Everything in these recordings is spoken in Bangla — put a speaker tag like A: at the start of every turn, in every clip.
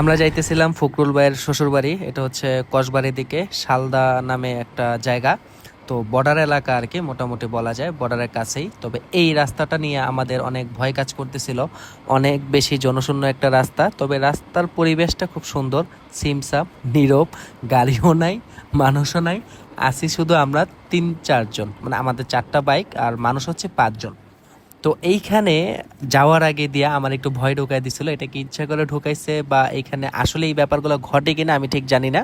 A: আমরা যাইতেছিলাম ফখরুল ভাইয়ের শ্বশুরবাড়ি, এটা হচ্ছে কসবাড়ির দিকে, শালদা নামে একটা জায়গা। তো বর্ডার এলাকা আর কি, মোটামুটি বলা যায়, বর্ডারের কাছেই। তবে এই রাস্তাটা নিয়ে আমাদের অনেক ভয় কাজ করতেছিল। অনেক বেশি জনশূন্য একটা রাস্তা, তবে রাস্তার পরিবেশটা খুব সুন্দর। সিমসাপ নীরব, গাড়িও নাই, মানুষও নাই। আসি শুধু আমরা তিন চারজন মানে আমাদের চারটা বাইক আর মানুষ হচ্ছে পাঁচজন। তো এইখানে যাওয়ার আগে দিয়া আমার একটু ভয় ঢোকাই দিছিল। এটা কি ইচ্ছা করে ঢোকাইছে বা এইখানে আসলে এই ব্যাপারগুলো ঘটে কিনা আমি ঠিক জানি না।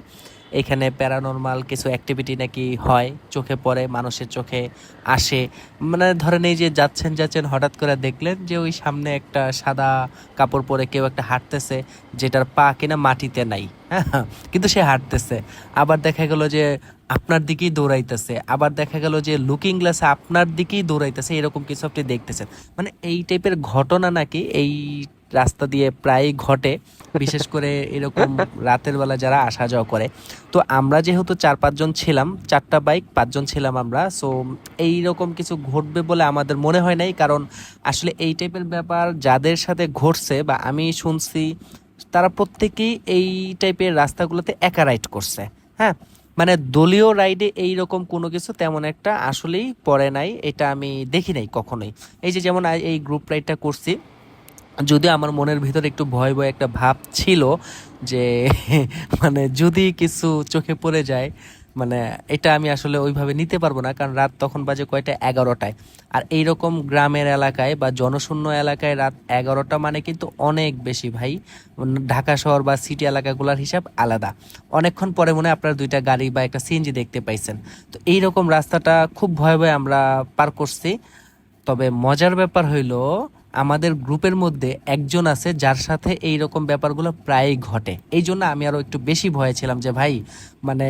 A: এখানে প্যারানর্মাল কিছু অ্যাক্টিভিটি নাকি হয়? চোখে পড়ে, মানুষের চোখে আসে। মানে ধরেন এই যে যাচ্ছেন যাচ্ছেন, হঠাৎ করে দেখলেন যে ওই সামনে একটা সাদা কাপড় পরে কেউ একটা হাঁটতেছে, যেটার পা কিনা মাটিতে নাই। হ্যাঁ কিন্তু সে হাঁটতেছে। আবার দেখা গেল যে আপনার দিকেই দৌড়াইতেছে। আবার দেখা গেল যে লুকিং গ্লাসে আপনার দিকেই দৌড়াইতেছে, এরকম কিছু আপনি দেখতেছেন। মানে এই টাইপের ঘটনা নাকি এই রাস্তা দিয়ে প্রায় ঘটে বিশেষ করে এরকম রাতের বেলা যারা আসা যাওয়া করে। তো আমরা যেহেতু চার পাঁচজন ছিলাম চারটা বাইক পাঁচজন ছিলাম আমরা সো এই রকম কিছু ঘটবে বলে আমাদের মনে হয় নাই কারণ আসলে এই টাইপের ব্যাপার যাদের সাথে ঘটছে বা আমি শুনছি তারা প্রত্যেকেই এই টাইপের রাস্তাগুলোতে একা রাইড করছে হ্যাঁ? মানে দলীয় রাইডে এই রকম কোনো কিছু তেমন একটা আসলেই পড়ে নাই এটা আমি দেখি নাই কখনোই। এই যে যেমন এই গ্রুপ রাইডটা করছি যদিও আমার মনের ভিতরে একটু ভয় ভয় একটা ভাব ছিল যে মানে যদি কিছু চোখে পড়ে যায় মানে এটা আমি আসলে ওইভাবে নিতে পারব না, কারণ রাত তখন বাজে কয়টা? এগারোটায়। আর এইরকম গ্রামের এলাকায় বা জনশূন্য এলাকায় রাত এগারোটা মানে কিন্তু অনেক বেশি ভাই। ঢাকা শহর বা সিটি এলাকাগুলোর হিসাব আলাদা। অনেকক্ষণ পরে মনে আপনার দুইটা গাড়ি বা একটা সিএনজি দেখতে পাইছেন। তো এইরকম রাস্তাটা খুব ভয়ে ভয়ে আমরা পার করছি। তবে মজার ব্যাপার হইল আমাদের গ্রুপের মধ্যে একজন আছে যার সাথে এই রকম ব্যাপারগুলো প্রায়ই ঘটে। এই জন্য আমি আরও একটু বেশি ভয়ে ছিলাম যে, ভাই মানে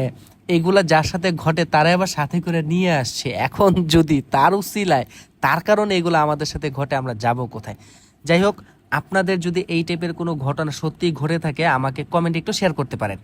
A: এগুলা যার সাথে ঘটে তারাই আবার সাথে করে নিয়ে আসছে। এখন যদি তার উসিলায়, তার কারণে এগুলো আমাদের সাথে ঘটে, আমরা যাব কোথায়? যাই হোক, আপনাদের যদি এই টাইপের কোনো ঘটনা সত্যিই ঘটে থাকে, আমাকে কমেন্ট একটু শেয়ার করতে পারেন।